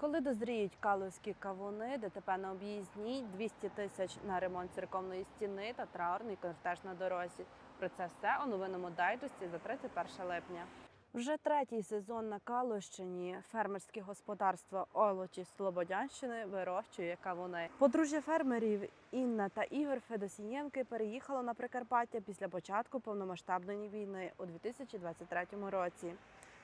Коли дозріють калузькі кавуни, ДТП на об'їзній, 200 тисяч на ремонт церковної стіни та траурний кортеж на дорозі. Про це все у новинному дайджесті за 31 липня. Вже третій сезон на Калущині фермерське господарство Олочі Слободянщини вирощує кавуни. Подружжя фермерів Інна та Ігор Федосієнки переїхало на Прикарпаття після початку повномасштабної війни у 2023 році.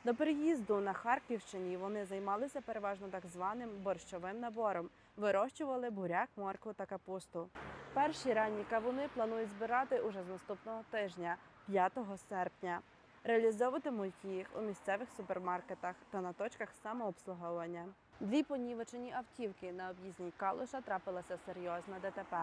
До переїзду на Харківщині вони займалися переважно так званим борщовим набором, вирощували буряк, моркву та капусту. Перші ранні кавуни планують збирати уже з наступного тижня, 5 серпня. Реалізовуватимуть їх у місцевих супермаркетах та на точках самообслуговування. Дві понівечені автівки на об'їзній Калуша трапилася серйозна ДТП.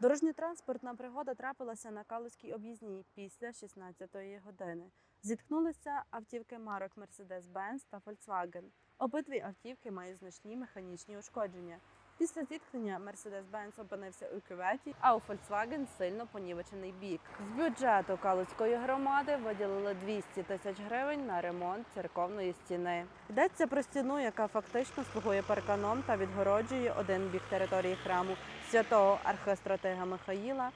Дорожньо-транспортна пригода трапилася на Калузькій об'їзній після 16-ї години. Зіткнулися автівки марок Mercedes-Benz та Volkswagen. Обидві автівки мають значні механічні ушкодження. Після зіткнення Mercedes-Benz опинився у кюветі, а у Volkswagen сильно понівечений бік. З бюджету Калузької громади виділили 200 тисяч гривень на ремонт церковної стіни. Йдеться про стіну, яка фактично слугує парканом та відгороджує один бік території храму святого архистратига Михаїла.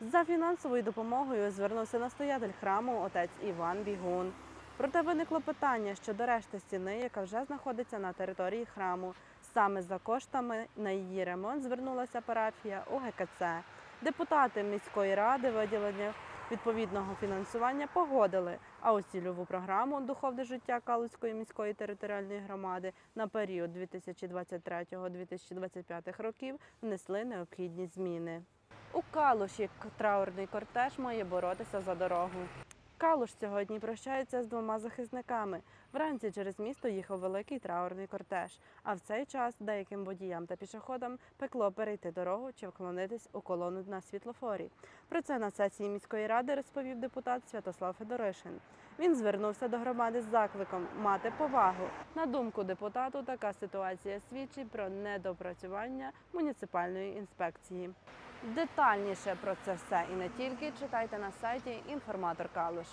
За фінансовою допомогою звернувся настоятель храму отець Іван Бігун. Проте виникло питання щодо решти стіни, яка вже знаходиться на території храму. Саме за коштами на її ремонт звернулася парафія у ГКЦ. Депутати міської ради виділення відповідного фінансування погодили, а ось цільову програму Духовне життя Калузької міської територіальної громади на період 2023-2025 років внесли необхідні зміни. У Калуші траурний кортеж має боротися за дорогу. Калуш сьогодні прощається з двома захисниками. Вранці через місто їхав великий траурний кортеж. А в цей час деяким водіям та пішоходам пекло перейти дорогу чи вклонитись у колону на світлофорі. Про це на сесії міської ради розповів депутат Святослав Федоришин. Він звернувся до громади з закликом мати повагу. На думку депутату, така ситуація свідчить про недопрацювання муніципальної інспекції. Детальніше про це все і не тільки читайте на сайті Інформатор Калуш.